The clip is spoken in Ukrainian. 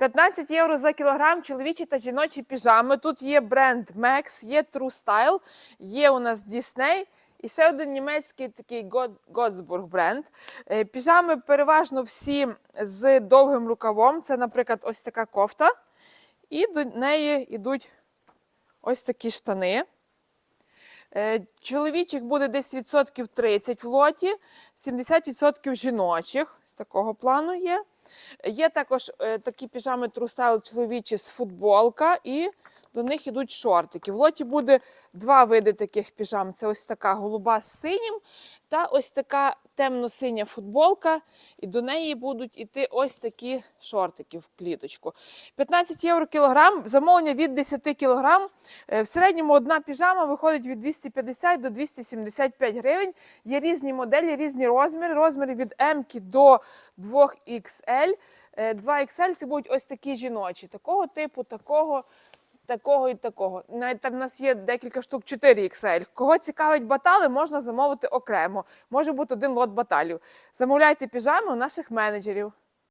15 євро за кілограм чоловічі та жіночі піжами. Тут є бренд Max, є True Style, є у нас Disney. І ще один німецький такий Godesburg бренд. Е, Піжами переважно всі з довгим рукавом. Це, наприклад, ось така кофта. І до неї йдуть ось такі штани. Е, Чоловічих буде десь відсотків 30 в лоті, 70% жіночих. З такого плану є. Є також е, такі піжами трустайл чоловічі з футболка, і до них йдуть шортики. В лоті буде два види таких піжам: це ось така голуба з синім, та ось така темно-синя футболка, і до неї будуть іти ось такі шортики в кліточку. 15 євро кілограм, замовлення від 10 кілограм. Е, В середньому одна піжама виходить від 250 до 275 гривень. Є різні моделі, різні розміри. Розміри від М до 2XL. 2XL це будуть ось такі жіночі, такого типу, такого, такого і такого. Навіть там в нас є декілька штук 4XL. Кого цікавить батали, можна замовити окремо. Може бути один лот баталів. Замовляйте піжами у наших менеджерів.